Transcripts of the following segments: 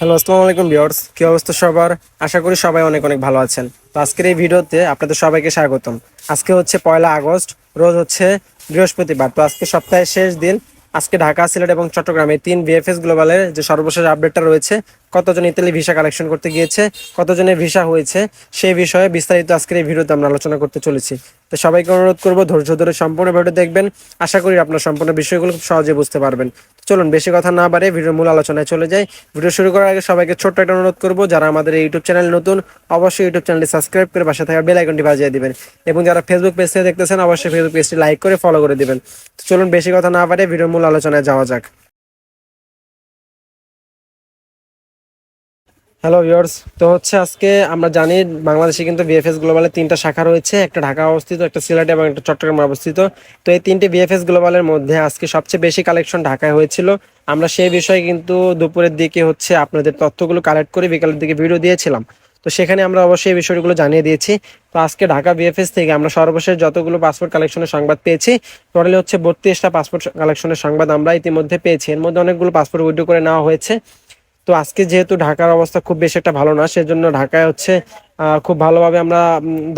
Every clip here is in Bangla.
হ্যালো, আসসালামু আলাইকুম ভিউয়ার্স। কি অবস্থা সবার? আশা করি সবাই অনেক অনেক ভালো আছেন। তো আজকের এই ভিডিওতে আপনাদের সবাইকে স্বাগতম। আজকে হচ্ছে পয়লা আগস্ট, রোজ হচ্ছে বৃহস্পতিবার। তো আজকে সপ্তাহের শেষ দিন। আজকে ঢাকা, সিলেট এবং চট্টগ্রামে তিন বিএফএস গ্লোবালের যে সর্বশেষ আপডেটটা রয়েছে কতজন ইতালি ভিসা কালেকশন করতে গিয়েছে, কতজনের ভিসা হয়েছে, সেই বিষয়ে বিস্তারিত আজকের এই ভিডিওতে আমরা আলোচনা করতে চলেছি। তো সবাইকে অনুরোধ করব ধৈর্য ধরে সম্পূর্ণ ভিডিও দেখবেন। আশা করি আপনার সম্পূর্ণ বিষয়গুলো খুব সহজে বুঝতে পারবেন। চলুন, বেশি কথা না বাড়ে ভিডিওর মূল আলোচনায় চলে যাই। ভিডিও শুরু করার আগে সবাইকে ছোট্ট একটা অনুরোধ করব, যারা আমাদের ইউটিউব চ্যানেল নতুন, অবশ্যই ইউটিউব চ্যানেলটি সাবস্ক্রাইব করে পাশে থাকা বেল আইকনটি বাজিয়ে দিবেন। এবং যারা ফেসবুক পেজ থেকে দেখতেছেন, অবশ্যই ফেসবুক পেজটি লাইক করে ফলো করে দিবেন। চলুন, বেশি কথা না বাড়ে ভিডিওর মূল আলোচনায় যাওয়া যাক। হ্যালো ভিউয়ার্স, তো হচ্ছে আজকে আমরা জানি বাংলাদেশে কিন্তু বিএফএস গ্লোবালের তিনটা শাখা রয়েছে, একটা ঢাকা অবস্থিত, একটা সিলেট এবং একটা চট্টগ্রামে অবস্থিত। তো এই তিনটে বিএফএস গ্লোবালের মধ্যে আজকে সবচেয়ে বেশি কালেকশন ঢাকায় হয়েছিল। আমরা সেই বিষয়ে কিন্তু দুপুরের দিকে হচ্ছে আপনাদের তথ্যগুলো কালেক্ট করে বিকালের দিকে ভিডিও দিয়েছিলাম। তো সেখানে আমরা অবশ্যই এই বিষয়গুলো জানিয়ে দিয়েছি। তো আজকে ঢাকা বিএফএস থেকে আমরা সর্বশেষ যতগুলো পাসপোর্ট কালেকশনের সংবাদ পেয়েছি, টোটালি হচ্ছে বত্রিশটা পাসপোর্ট কালেকশনের সংবাদ আমরা ইতিমধ্যে পেয়েছি। এর মধ্যে অনেকগুলো পাসপোর্ট উইড্রো করে নেওয়া হয়েছে। তো আজকে যেহেতু ঢাকার অবস্থা খুব বেশি একটা ভালো না, সেজন্য ঢাকায় হচ্ছে খুব ভালোভাবে আমরা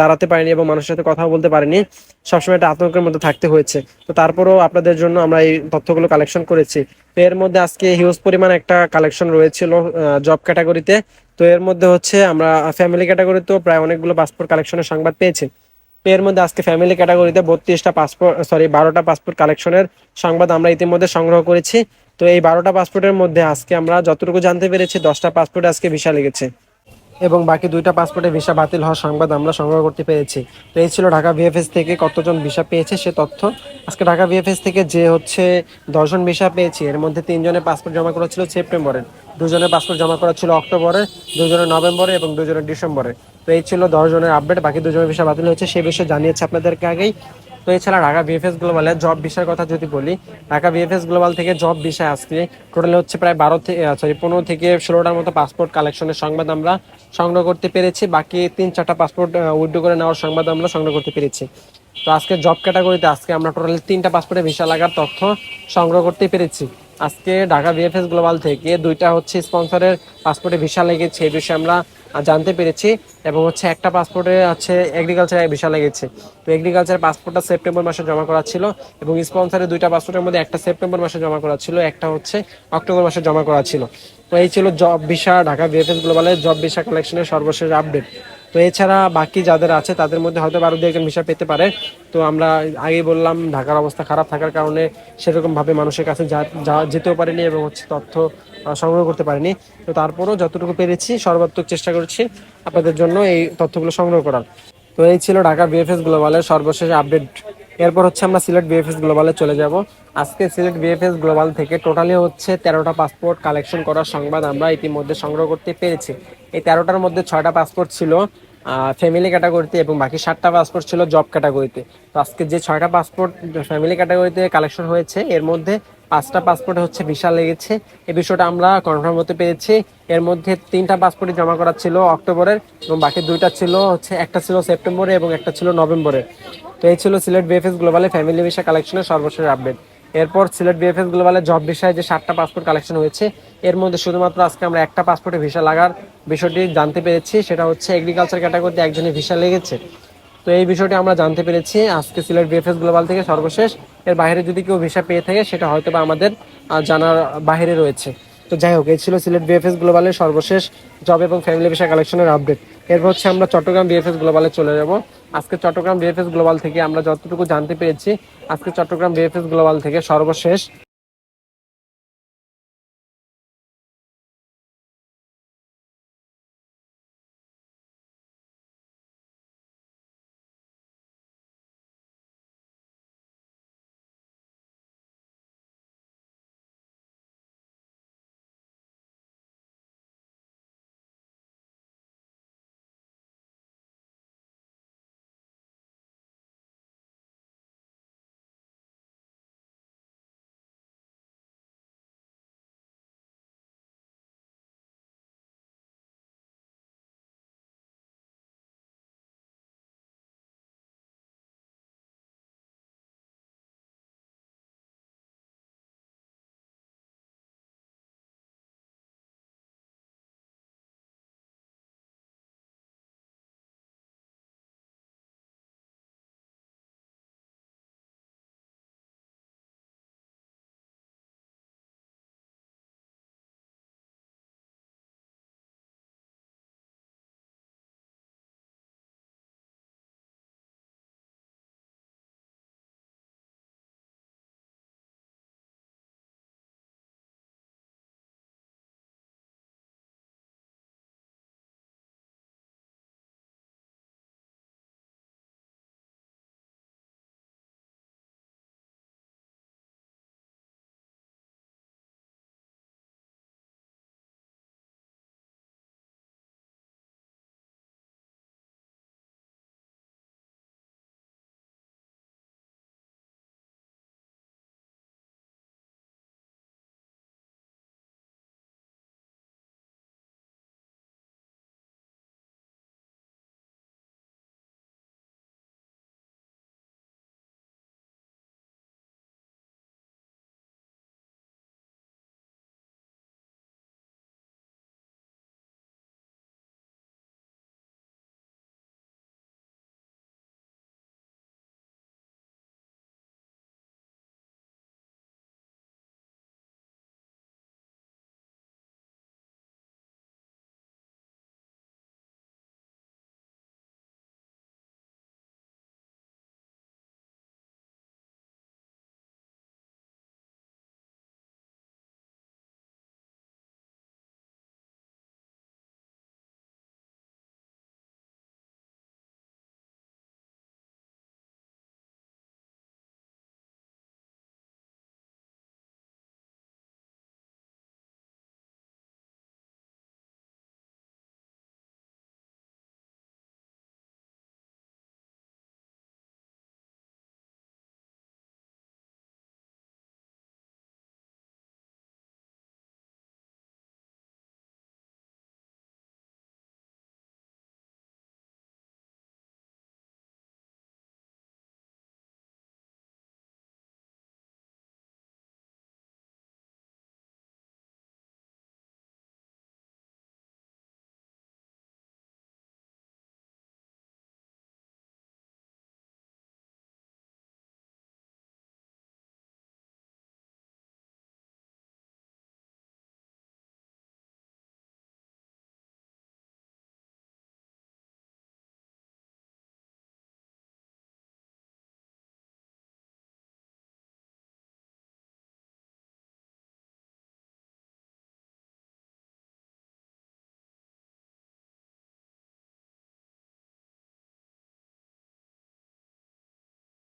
দাঁড়াতে পারিনি এবং মানুষের সাথে কথা বলতে পারিনি। সবসময় একটা আতঙ্কের মধ্যে থাকতে হয়েছে। তো তারপরেও আপনাদের জন্য আমরা এই তথ্যগুলো কালেকশন করেছি। এর মধ্যে আজকে হিউজ পরিমাণ একটা কালেকশন রয়েছিল জব ক্যাটাগরিতে তো। এর মধ্যে হচ্ছে আমরা ফ্যামিলি ক্যাটাগরিতেও প্রায় অনেকগুলো পাসপোর্ট কালেকশনের সংবাদ পেয়েছি। এর মধ্যে আজকে ফ্যামিলি ক্যাটাগরিতে বত্রিশটা পাসপোর্ট সরি বারোটা পাসপোর্ট কালেকশনের সংবাদ আমরা ইতিমধ্যে সংগ্রহ করেছি। তো এই বারোটা পাসপোর্টের মধ্যে আজকে আমরা যতটুকু জানতে পেরেছি, দশটা পাসপোর্ট আজকে ভিসা লেগেছে। এবং বাকি দুইটা পাসপোর্টে ভিসা বাতিল হওয়ার সংবাদ আমরা সংগ্রহ করতে পেরেছি। তো এই ছিল ঢাকা ভিএফএস থেকে কতজন ভিসা পেয়েছে সে তথ্য। আজকে ঢাকা ভিএফএস থেকে যে হচ্ছে দশজন ভিসা পেয়েছি, এর মধ্যে তিনজনের পাসপোর্ট জমা করা ছিল সেপ্টেম্বরের দুজনের পাসপোর্ট জমা করা ছিল অক্টোবরে, দুজনের নভেম্বরে এবং দুজনের ডিসেম্বরে। তো এই ছিল দশজনের আপডেট, বাকি দুজনের ভিসা বাতিল হয়েছে সে বিষয়ে জানিয়েছে আপনাদেরকে আগেই। তো এছাড়া ঢাকা বিএফএস গ্লোবালের জব বিষয়ের কথা যদি বলি, Dhaka B F S global থেকে জব বিষয় আসছে। টোটালি হচ্ছে প্রায় বারো থেকে সরি পনেরো থেকে ষোলোটার মতো পাসপোর্ট কালেকশনের সংবাদ আমরা সংগ্রহ করতে পেরেছি। বাকি তিন চারটা পাসপোর্ট উইড্রো করে নেওয়ার সংবাদ আমরা সংগ্রহ করতে পেরেছি। তো আজকে জব ক্যাটাগরিতে আজকে আমরা টোটালি তিনটা পাসপোর্টে ভিসা লাগার তথ্য সংগ্রহ করতে পেরেছি। আজকে ঢাকা বিএফএস গ্লোবাল থেকে দুইটা হচ্ছে স্পন্সরের পাসপোর্টে ভিসা লেগেছে। এই বিষয়ে আমরা জানতে পেরেছি, এবং হচ্ছে একটা পাসপোর্টে হচ্ছে এগ্রিকালচার ভিসা লেগেছে। তো এগ্রিকালচার পাসপোর্টটা সেপ্টেম্বর মাসে জমা করা ছিল, এবং স্পন্সারের দুইটা পাসপোর্টের মধ্যে একটা সেপ্টেম্বর মাসে জমা করা ছিল, একটা হচ্ছে অক্টোবর মাসে জমা করা ছিল। তো এই ছিল job visa Dhaka B F S গ্লোবালের job visa কালেকশনের সর্বশেষ আপডেট তো এছাড়া বাকি যাদের আছে, তাদের মধ্যে হয়তো আরও দু একজন ভিসা পেতে পারে। তো আমরা আগে বললাম, ঢাকার অবস্থা খারাপ থাকার কারণে সেরকমভাবে মানুষের কাছে যা- যেতেও পারেনি এবং হচ্ছে তথ্য সংগ্রহ করতে পারিনি। তো তারপরও যতটুকু পেরেছি, সর্বাত্মক চেষ্টা করছি আপনাদের জন্য এই তথ্যগুলো সংগ্রহ করার। তো এই ছিল ঢাকা বিএফএস গ্লোবালের সর্বশেষ আপডেট। এরপর হচ্ছে আমরা সিলেট বিএফএস গ্লোবালে চলে যাব। আজকে Sylhet B F S global থেকে টোটালি হচ্ছে তেরোটা পাসপোর্ট কালেকশন করার সংবাদ আমরা ইতিমধ্যে সংগ্রহ করতে পেরেছি। এই তেরোটার মধ্যে ছয়টা পাসপোর্ট ছিল ফ্যামিলি ক্যাটাগরিতে এবং বাকি সাতটা পাসপোর্ট ছিল জব ক্যাটাগরিতে তো আজকে যে ছয়টা পাসপোর্ট ফ্যামিলি ক্যাটাগরিতে কালেকশন হয়েছে, এর মধ্যে পাঁচটা পাসপোর্টে হচ্ছে ভিসা লেগেছে। এই বিষয়টা আমরা কনফার্ম হতে পেরেছি। এর মধ্যে তিনটা পাসপোর্টে জমা করা ছিল অক্টোবরের এবং বাকি দুইটা ছিল হচ্ছে, একটা ছিল সেপ্টেম্বরে এবং একটা ছিল নভেম্বরে তো এই ছিল সিলেট বিএফএস গ্লোবালে ফ্যামিলি ভিসা কালেকশনের সর্বশেষ আপডেট এরপর সিলেট বিএফএস গ্লোবালে জব বিষয়ে যে সাতটা পাসপোর্ট কালেকশন হয়েছে, এর মধ্যে শুধুমাত্র আজকে আমরা একটা পাসপোর্টে ভিসা লাগার বিষয়টি জানতে পেরেছি, সেটা হচ্ছে এগ্রিকালচার ক্যাটাগরিতে একজনের ভিসা লেগেছে। তো এই বিষয়টি আমরা জানতে পেরেছি, আজকে সিলেট বিএফএস গ্লোবাল থেকে সর্বশেষ। এর বাইরে যদি কেউ ভিসা পেয়ে থাকে, সেটা হয়তো বা আমাদের জানার বাইরে রয়েছে। তো যাই হোক, এই ছিল সিলেট বিএফএস গ্লোবালের সর্বশেষ জব এবং ফ্যামিলি ভিসা কালেকশনের আপডেট এরপর হচ্ছে আমরা চট্টগ্রাম বিএফএস গ্লোবালে চলে যাব। আজকে চট্টগ্রাম বিএফএস গ্লোবাল থেকে আমরা যতটুকু জানতে পেরেছি, আজকে চট্টগ্রাম বিএফএস গ্লোবাল থেকে সর্বশেষ